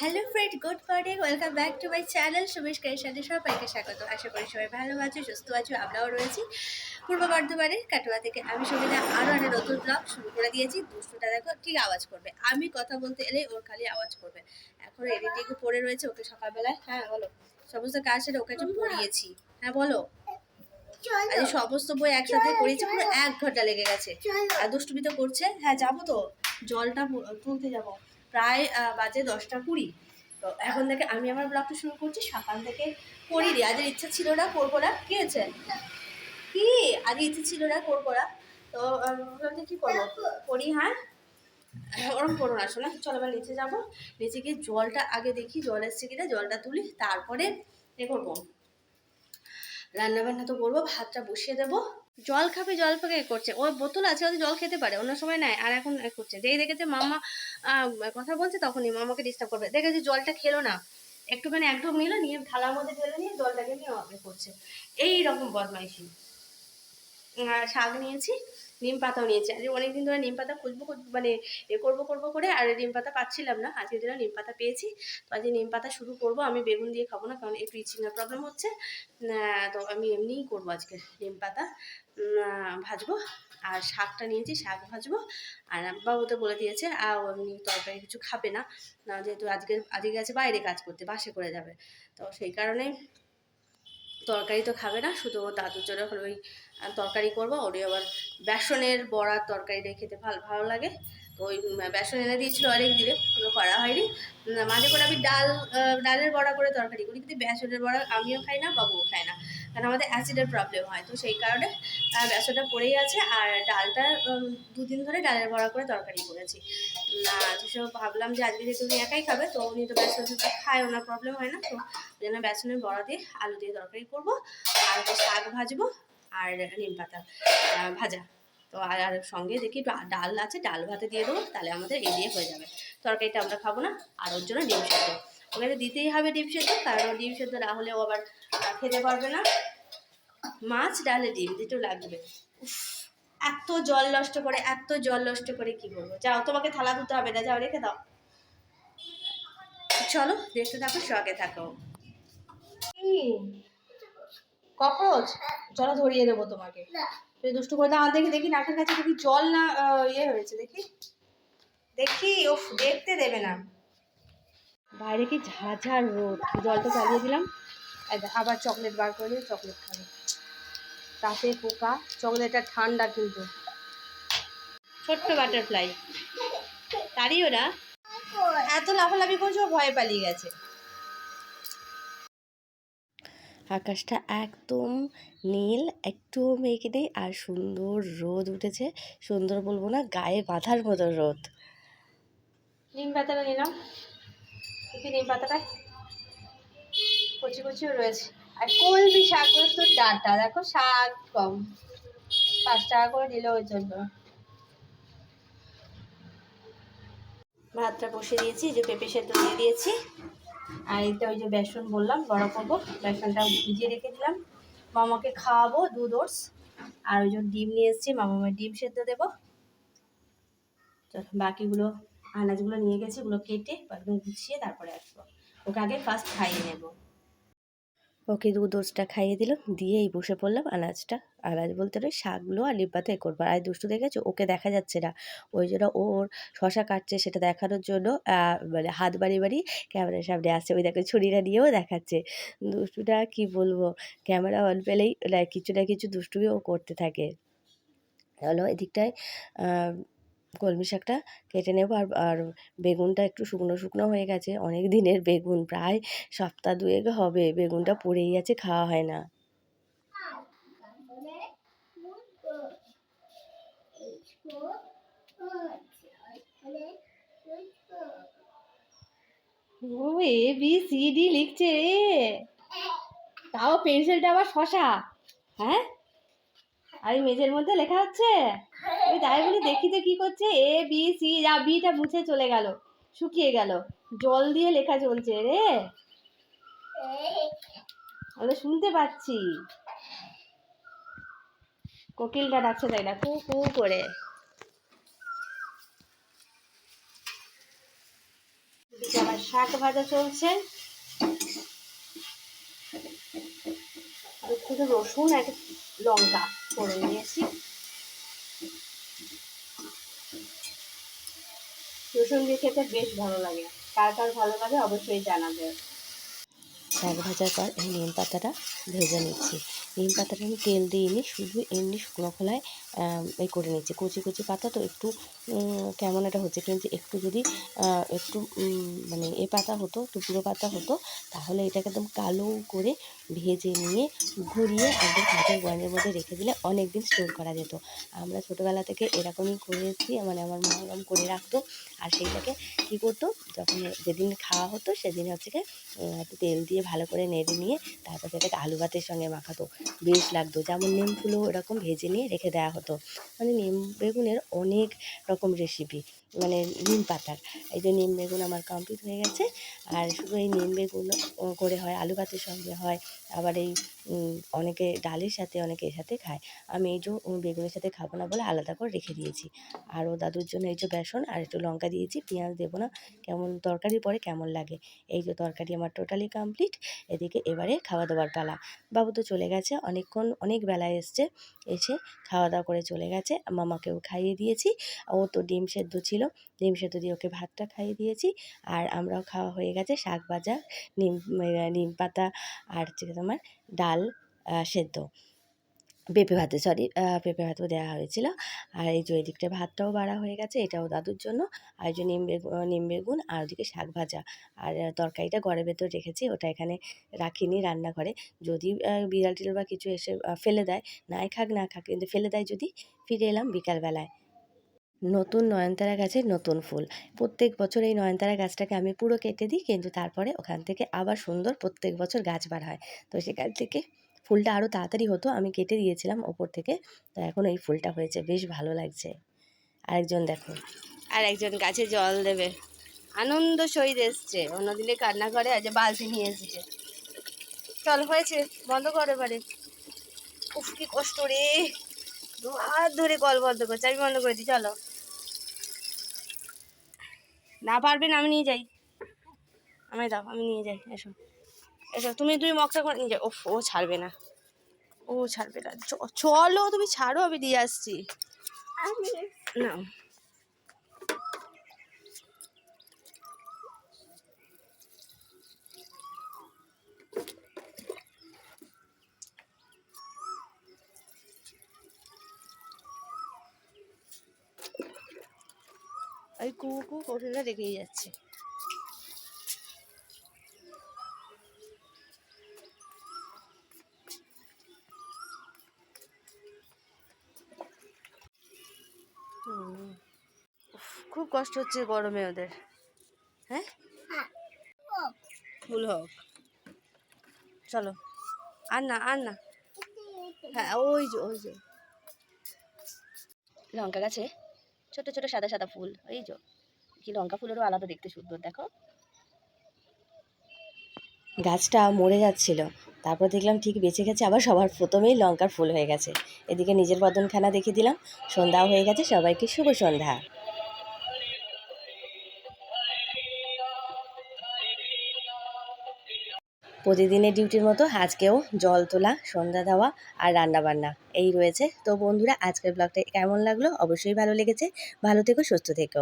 Hello friend good morning welcome back to my channel Sumesh ক্রিয়েশনে সবাইকে স্বাগত। আশা করি সবাই ভালো আছো সুস্থ আছো আমরাও রয়েছি। পূর্ব বর্ধমানের কাটোয়া থেকে আমি সুবিধা। আরও একটা নতুন ব্লগ শুরু করে দিয়েছি। দুষ্টুটা দেখো ঠিক আওয়াজ করবে? আমি কথা বলতে এলে ওর খালি আওয়াজ করবে। এখন এডিটিং পড়ে রয়েছে ওকে সকালবেলায়। হ্যাঁ বলো। সমস্ত কাজ সেরে ওকে একটু পড়িয়েছি। হ্যাঁ বলো। আজ সমস্ত বই একসাথে পড়িয়েছি পুরো এক ঘণ্টা লেগে গেছে। আর দুষ্টুমি তো করছে। হ্যাঁ যাব তো। জলটা তুলতে যাব। প্রায় বাজে দশটা কুড়ি। তো এখন থেকে আমি আমার ব্লগটা শুরু করছি, সকাল থেকে করিনি। আজের ইচ্ছা ছিল না, করব না। কি হয়েছে? কি? আগে ইচ্ছে ছিল না, করব না। তো ভাবলাম কী করব? করি হ্যাঁ? ওরকম করো না, শোনা। চলো এবার নিচে যাব। নিচে গিয়ে জলটা আগে দেখি, জল এসছে কিনা, জলটা তুলি, তারপরে এ করব। রান্না বান্না তো করব, ভাতটা বসিয়ে দেবো। জল খাবে, জল ফাঁকে করছে। ওর বোতল আছে ওদের জল খেতে পারে, অন্য সময় নাই আর এখন করছে। যেই দেখেছে মামা কথা বলছে তখনই মামাকে ডিস্টার্ব করবে। দেখেছে জলটা খেলো না। একটুখানি একদম নিল, নিয়ে থালার মধ্যে ফেলে নিয়ে জলটাকে নিয়ে করছে। এই রকম বদমাইশি। শাক নিয়েছি, নিম পাতাও নিয়েছি। আজ অনেকদিন ধরে নিম পাতা খুঁজবো মানে এ করব করব করে, আর নিম পাতা পাচ্ছিলাম না। আজকে দিনে নিম পাতা পেয়েছি। তো আজকে নিম পাতা শুরু করব, আমি বেগুন দিয়ে খাব না, কারণ একটু ইচিংয়ের প্রবলেম হচ্ছে। তো আমি এমনিই করব আজকে নিম পাতা। ভাজবো, আর শাকটা নিয়েছি, শাক ভাজবো। আর বাবু তো বলে দিয়েছে আর এমনি তরকারি কিছু খাবে না। যেহেতু আজকে আজকে গেছে বাইরে কাজ করতে, বাসে করে যাবে। তো সেই কারণে তরকারি তো খাবে না, শুধু দাদুর জন্য ওই তরকারি করব ওরই আবার বেসনের বড়ার তরকারিটা খেতে ভালো ভালো লাগে। তো ওই বেসন এনে দিয়েছিল অনেক দিনে কোনো করা হয়নি। মাঝে করে আমি ডাল ডালের বড়া করে তরকারি করি, কিন্তু বেসনের বড়া আমিও খাই না, বাবুও খাই না। কারণ আমাদের অ্যাসিডের প্রবলেম হয়, তো সেই কারণে বেসনটা পড়েই আছে আর ডালটা দুদিন ধরে ডালের বড়া করে তরকারি করেছি। না সেসব ভাবলাম যে আজকে যেহেতু উনি একাই খাবে, তো উনি তো বেসন খায় ওনার প্রবলেম হয় না, তো জন্য বেসনের বড়া দিয়ে আলু দিয়ে তরকারি করব, আর শাক ভাজবো আর নিম পাতা ভাজা। তো আর আর সঙ্গে দেখি ডাল আছে, ডাল ভাতে দিয়ে দেবো, তাহলে আমাদের এই দিয়ে হয়ে যাবে। তরকারিটা আমরা খাব না, আর ওর জন্য ডিম সেদ্ধ। ওকে তো দিতেই হবে ডিম সেদ্ধ, কারণ ডিম সেদ্ধ না হলে ও আবার খেতে পারবে না। মাছ, ডালে, ডিম দুটো লাগবে। এত জল নষ্ট করে, এত জল নষ্ট করে কি করব? যাও, তোমাকে থালা ধুতে হবে না, যাও, রেখে দাও। চলো, দেখতে থাকো, সঙ্গে থাকো। ককরোচ চলো ধরিয়ে দেবো তোমাকে। তুই দুষ্টু করে দাও। দেখি দেখি নাকের কাছে দেখি জল না ইয়ে হয়েছে দেখি। দেখি ও দেখতে দেবে না। বাইরে কি ঝাঝার রোদ। জলটা চালিয়ে দিলাম। আবার চকলেট বার করে চকলেট খাবে। তাতে পোকা চকলেটটা ঠান্ডা কিন্তু। ছোট্ট বাটারফ্লাই। তারই ওরা। এত লাফালাফি করছে ও ভয়ে পালিয়ে গেছে। আকাশটা একদম নীল একটু মেঘে নেই আর সুন্দর রোদ উঠেছে। সুন্দর বলব না গায়ে বাঁধার মতো রোদ। নিম পাতাটা নিলাম দেখি নিম পাতাটা কচি কচিও রয়েছে। আর কলমি শাক তো ডাটা দেখো শাক কম। পাঁচ টাকা করে দিল ওই জন্য। ভাতটা বসিয়ে দিয়েছি যে পেঁপে সেদ্ধ দিয়ে দিয়েছি। আর এটা ওই যে বেসন বললাম, বড় করব। বেসনটা ভিজিয়ে রেখে দিলাম মামাকে খাওয়াবো দুধ ওটস আর ওই জন্য ডিম নিয়ে এসেছি মামামের ডিম সেদ্ধ দেবো। বাকিগুলো, আনাজগুলো নিয়ে গেছি, ওগুলো কেটে একদম গুছিয়ে তারপরে আসব। ওকে আগে ফার্স্ট খাইয়ে নেব। ওকে দুধ ওটসটা খাইয়ে দিলাম দিয়ে এই বসে পড়লাম। আনাজটা, আনাজ বলতে ওই শাকগুলো আর লিপাতে এ করব। আর দুষ্টু দেখেছ? ওকে দেখা যাচ্ছে না। ওই জন্য ওর শশা কাটছে সেটা দেখানোর জন্য মানে হাত বাড়ি বাড়ি ক্যামেরার সামনে আসছে। ওই দেখো ছুরিটা নিয়েও দেখাচ্ছে। দুষ্টুটা কি বলব? ক্যামেরা অন পেলেই কিছু না কিছু দুষ্টুমি ও করতে থাকে। হলো এদিকটায় কলমি শাকটা কেটে নেব আর আর বেগুনটা একটু শুকনো শুকনো হয়ে গেছে। অনেক দিনের বেগুন, প্রায় সপ্তাহ দুয়েক হবে, বেগুনটা পড়েই আছে, খাওয়া হয় না। ও এ, বি, সি, ডি লিখছে রে। তাও পেন্সিলটা আবার শশা। হ্যাঁ? আর মেঝের মধ্যে লেখা হচ্ছে? ওই তাই বলি দেখি তো কি করছে? এ বি সি যা বিটা মুছে চলে গেল, শুকিয়ে গেল। জল দিয়ে লেখা চলছে রে। আমি শুনতে পাচ্ছি। কোকিলটা ডাকছে তাই না? কু কু করে। আমার শাক ভাজা চলছে। রসুন আর লঙ্কা করে নিয়েছি। দিয়ে খেতে বেশ ভালো লাগে। কার কার ভালো লাগে অবশ্যই জানাবে। শাক ভাজার পর এই নিম পাতাটা ভেজে নিচ্ছি। নিম পাতাটা আমি তেল দিইনি শুধু এমনি শুকনো খোলায় এই করে নিচ্ছি। কচি কচি পাতা তো একটু কেমন একটা হচ্ছে কিন্তু একটু যদি একটু মানে এ পাতা হতো, টুকরো পাতা হতো, তাহলে এটাকে একদম কালো করে ভেজে নিয়ে ঘুরিয়ে একদম কাঁচের বয়ামের মধ্যে রেখে দিলে অনেক দিন স্টোর করা যেত। আমরা ছোটোবেলা থেকে এরকমই করেছি মানে আমার মা এরকম করে রাখতো। আর সেইটাকে কী করতো, যখন যেদিন খাওয়া হতো সেদিন হচ্ছে একটু তেল দিয়ে ভালো করে নেড়ে নিয়ে তারপর সেটাকে আলু ভাতের সঙ্গে মাখাতো। বেশ লাগতো, যেমন নিম ফুলও এরকম ভেজে নিয়ে রেখে দেওয়া হতো। মানে নিম বেগুনের অনেক রকম রেসিপি মানে নিম পাতার। এই যে নিম বেগুন আমার কমপ্লিট হয়ে গেছে। আর শুধু এই নিম বেগুন করে হয়, আলু ভাতের সঙ্গে হয়, আবার এই অনেকে ডালের সাথে, অনেকে এর সাথে খায়। আমি এই যে বেগুনের সাথে খাব না বলে আলাদা করে রেখে দিয়েছি। আর ও দাদুর জন্য এই যে বেসন আর একটু লঙ্কা দিয়েছি, পেঁয়াজ দেবো না, কেমন তরকারি পরে কেমন লাগে। এই যে তরকারি আমার টোটালি কমপ্লিট এদিকে এবারে খাওয়া দাওয়ার পালা। বাবু তো চলে গেছে, অনেকক্ষণ, অনেক বেলায় এসছে, এসে খাওয়া দাওয়া করে চলে গেছে। মামাকেও খাইয়ে দিয়েছি। ও তো ডিম সেদ্ধ ছিল ডিম সেদ্ধ দিয়ে ওকে ভাতটা খাইয়ে দিয়েছি। আর আমরাও খাওয়া হয়ে গেছে শাক ভাজা, নিম নিম পাতা আর হচ্ছে তোমার ডাল সেদ্ধ। পেঁপে ভাতে সরি পেঁপে ভাতও দেওয়া হয়েছিল। আর এই যে এদিকটা ভাতটাও বাড়া হয়ে গেছে, এটাও দাদুর জন্য। আর যে নিম নিম বেগুন আর ওদিকে শাক ভাজা। আর তরকারিটা ঘরের ভেতর রেখেছি, ওটা এখানে রাখিনি রান্নাঘরে। যদি বিড়াল টিড়াল বা কিছু এসে ফেলে দেয়, নাই খাক, না খাক, কিন্তু ফেলে দেয় যদি, ফিরে এলাম বিকালবেলায়। নতুন নয়নতারা গাছের নতুন ফুল। প্রত্যেক বছর এই নয়নতারা গাছটাকে আমি পুরো কেটে দিই, কিন্তু তারপরে ওখান থেকে আবার সুন্দর প্রত্যেক বছর গাছ বার হয়। তো সেখান থেকে ফুলটা আরও তাড়াতাড়ি হতো, আমি কেটে দিয়েছিলাম ওপর থেকে। তো এখন এই ফুলটা হয়েছে, বেশ ভালো লাগছে। আরেকজন দেখো। আর একজন গাছে জল দেবে। আনন্দ সহিত এসছে। অন্যদিনে কান্না করে আজ বালতি নিয়ে এসেছে। চল, হয়েছে। বন্ধ করে এবারে। উফ, কি কষ্ট রে। দু হাত ধরে কল বন্ধ করছে। আমি বন্ধ করে দিই, চলো। না পারবেন আমি নিয়ে যাই। আমি দাও আমি নিয়ে যাই এসো। এসো তুমি তুমি মগটা করে নিয়ে যাই ওফ ও ছাড়বে না। ও ছাড়বে না। চলো তুমি ছাড়ো আমি দিয়ে আসছি। না ওই কু কু কোটুটা রেখেই যাচ্ছে। খুব কষ্ট হচ্ছে গরমে ওদের। হ্যাঁ? হোক। চলো আর না আর না। হ্যাঁ ওই যে ওই যে। লঙ্কা গাছে? ছোট ছোট সাদা সাদা ফুল। এই যো কি লঙ্কা ফুলেরও আলাদা দেখতে সুন্দর, দেখো। গাছটা মরে যাচ্ছিল। তারপর দেখলাম ঠিক বেঁচে গেছে, আবার সবার প্রথমেই লঙ্কার ফুল হয়ে গেছে। এদিকে নিজের বদনখানা দেখে দিলাম, সন্ধ্যাও হয়ে গেছে, সবাইকে শুভ সন্ধ্যা। প্রতিদিনের ডিউটির মতো আজকেও জল তোলা, সন্ধ্যা দেওয়া আর রান্নাবান্না, এই রয়েছে। তো বন্ধুরা, আজকের ব্লগটা কেমন লাগল? অবশ্যই ভালো লেগেছে। ভালো থেকো, সুস্থ থেকো।